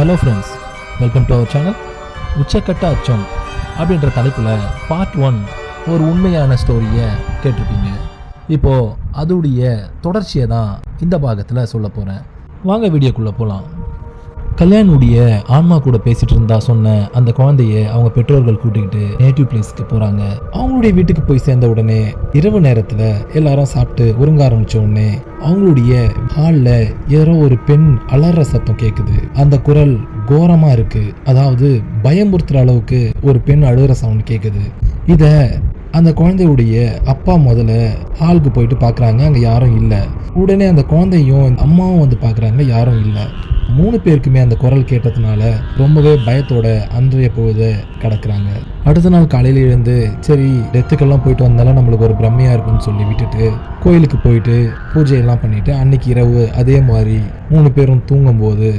Hello friends welcome to our channel உச்சக்கட்ட அச்சம் அப்படின்ற தலைப்பில் பார்ட் ஒன் ஒரு உண்மையான ஸ்டோரியை கேட்டிருப்பீங்க. இப்போது அதோடைய தொடர்ச்சியை தான் இந்த பாகத்தில் சொல்ல போகிறேன் வாங்க வீடியோக்குள்ளே போகலாம் கல்யாணுடைய ஆன்மா கூட பேசிட்டு இருந்தா சொன்ன அந்த குழந்தைய அவங்க பெற்றோர்கள் கூட்டிக்கிட்டு நேட்டிவ் பிளேஸ்க்கு போறாங்க. அவங்களுடைய வீட்டுக்கு போய் சேர்ந்த உடனே இரவு நேரத்துல எல்லாரும் சாப்பிட்டு உறங்க ஆரம்பிச்ச உடனே அவங்களுடைய ஹாலில் யாரோ ஒரு பெண் அலற சத்தம் கேட்குது அந்த குரல் கோரமா இருக்கு. அதாவது பயமுறுத்துற அளவுக்கு ஒரு பெண் அழுகிற சவுண்ட் கேட்குது இதை அந்த குழந்தையுடைய அப்பா முதல்ல ஹாலுக்கு போயிட்டு பார்க்குறாங்க அங்கே யாரும் இல்லை. உடனே அந்த குழந்தையும் அம்மாவும் வந்து பார்க்குறாங்க யாரும் இல்லை. மூணு பேருக்குமே அந்த குரல் கேட்டதுனால ரொம்பவே பயத்தோட அன்றைய பொழுத கிடக்குறாங்க. அடுத்த நாள் காலையில் எழுந்து சரி டெத்துக்கெல்லாம் போயிட்டு வந்தாலும் நம்மளுக்கு ஒரு பிரம்மையா இருக்கும்னு சொல்லி விட்டுட்டு கோயிலுக்கு போயிட்டு பூஜையெல்லாம் பண்ணிட்டு அன்னைக்கு இரவு அதே மாதிரி மூணு பேரும் தூங்கும்போது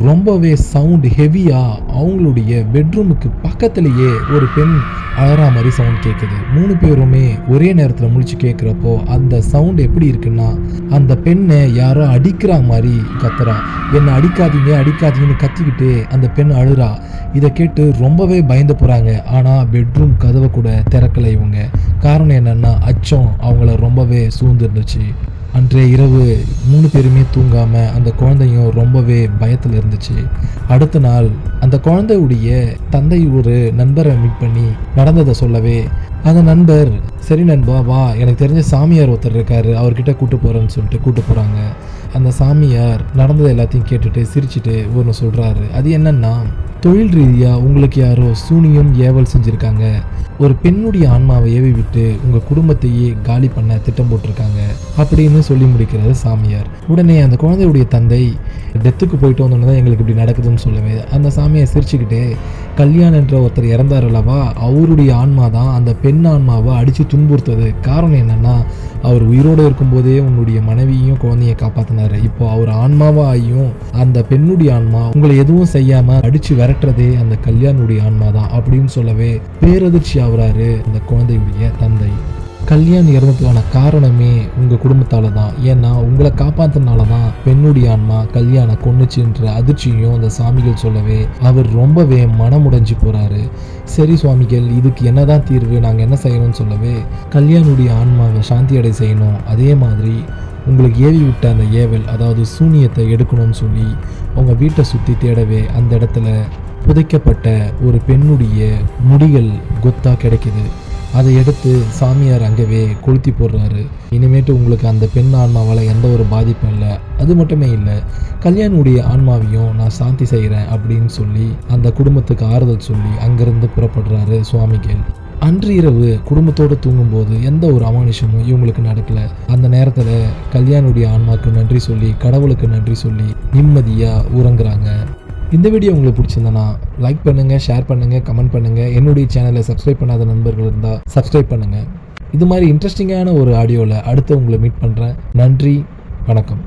ரொம்பவே சவுண்ட் ஹெவியாக அவங்களுடைய பெட்ரூமுக்கு பக்கத்துலேயே ஒரு பெண் அழறா மாதிரி சவுண்ட் கேட்குது மூணு பேருமே ஒரே நேரத்தில் முழிச்சு கேட்குறப்போ அந்த சவுண்ட் எப்படி இருக்குன்னா அந்த பெண்ணை யாரோ அடிக்கிற மாதிரி கத்துறா. என்னை அடிக்காதீங்க அடிக்காதீங்கன்னு கத்திக்கிட்டு அந்த பெண் அழுறா. இதை கேட்டு ரொம்பவே பயந்து போகிறாங்க ஆனால் பெட்ரூம் கதவை கூட திறக்கலை இவங்க. காரணம் என்னென்னா அச்சம் அவங்கள ரொம்பவே சூழ்ந்துருந்துச்சு. அன்றைய இரவு மூணு பேருமே தூங்காமல் அந்த குழந்தையும் ரொம்பவே பயத்தில் இருந்துச்சு. அடுத்த நாள் அந்த குழந்தையுடைய தந்தை ஒரு நண்பரை மீட் பண்ணி நடந்ததை சொல்லவே அந்த நண்பர் சரி நண்பா வா எனக்கு தெரிஞ்ச சாமியார் ஒருத்தர் இருக்காரு அவர்கிட்ட கூட்டு போகிறேன்னு சொல்லிட்டு கூட்டு போகிறாங்க அந்த சாமியார் நடந்தது எல்லாத்தையும் கேட்டுட்டு சிரிச்சிட்டு ஒன்று சொல்கிறாரு அது என்னன்னா தொழில் ரீதியாக உங்களுக்கு யாரோ சூனியம் ஏவல் செஞ்சுருக்காங்க. ஒரு பெண்ணுடைய ஆன்மாவை ஏவி விட்டு உங்கள் குடும்பத்தையே காலி பண்ண திட்டம் போட்டிருக்காங்க அப்படின்னு சொல்லி முடிக்கிறது சாமியார். உடனே அந்த குழந்தையுடைய தந்தை டெத்துக்கு போயிட்டு வந்தோன்னு தான் எங்களுக்கு இப்படி நடக்குதுன்னு சொல்லவே. அந்த சாமியை சிரிச்சுக்கிட்டே கல்யாண் என்ற ஒருத்தர் இறந்தார் அல்லவா? அவருடைய ஆன்மா தான் அந்த பெண் ஆன்மாவை அடித்து துன்புறுத்தது. காரணம் என்னன்னா அவர் உயிரோடு இருக்கும்போதே உன்னுடைய மனைவியையும் குழந்தைய காப்பாற்றினார் இப்போ அவர் ஆன்மாவாயும் அந்த பெண்ணுடைய ஆன்மா உங்களை எதுவும் செய்யாம அடிச்சு விரட்டுறதே அந்த கல்யாணுடைய ஆன்மா தான் அப்படின்னு சொல்லவே பேரதிர்ச்சியாக ஆகுறாரு அந்த குழந்தையுடைய தந்தை. கல்யாண் இறந்ததுக்கான காரணமே உங்கள் குடும்பத்தால் தான் ஏன்னா உங்களை காப்பாத்தினால தான் பெண்ணுடைய ஆன்மா கல்யாண கொன்னுச்சுன்ற அதிர்ச்சியும் அந்த சாமிகள் சொல்லவே அவர் ரொம்பவே மனமுடைஞ்சு போகிறாரு சரி சுவாமிகள் இதுக்கு என்னதான் தீர்வு? நாங்கள் என்ன செய்யணும்னு சொல்லவே கல்யாணுடைய ஆன்மாவை சாந்தி அடை செய்யணும். அதே மாதிரி உங்களுக்கு ஏவி விட்ட அந்த ஏவல் அதாவது சூனியத்தை எடுக்கணும்னு சொல்லி உங்கள் வீட்டை சுற்றி தேடவே அந்த இடத்துல புதைக்கப்பட்ட ஒரு பெண்ணுடைய முடிகள் கொத்தாக கிடைக்குது. அதை எடுத்து சாமியார் அங்கவே கொளுத்தி போடுறாரு. இனிமேட்டு உங்களுக்கு அந்த பெண் ஆன்மாவால் எந்த ஒரு பாதிப்பும் இல்லை. அது மட்டுமே இல்லை கல்யாணுடைய ஆன்மாவையும் நான் சாந்தி செய்கிறேன் அப்படின்னு சொல்லி அந்த குடும்பத்துக்கு ஆறுதல் சொல்லி அங்கேருந்து புறப்படுறாரு சுவாமிகள். அன்று இரவு குடும்பத்தோடு தூங்கும்போது எந்த ஒரு அமானுஷமும் இவங்களுக்கு நடக்கல. அந்த நேரத்தில் கல்யாணுடைய ஆன்மாவுக்கு நன்றி சொல்லி கடவுளுக்கு நன்றி சொல்லி நிம்மதியாக உறங்குறாங்க. இந்த வீடியோ உங்களுக்கு பிடிச்சிருந்தனா லைக் பண்ணுங்கள் ஷேர் பண்ணுங்கள் கமெண்ட் பண்ணுங்கள் என்னுடைய சேனலை சப்ஸ்கிரைப் பண்ணாத நண்பர்கள் இருந்தால் சப்ஸ்கிரைப் பண்ணுங்கள் இது மாதிரி இன்ட்ரெஸ்டிங்கான ஒரு ஆடியோவில் அடுத்து உங்களை மீட் பண்ணுறேன் நன்றி வணக்கம்.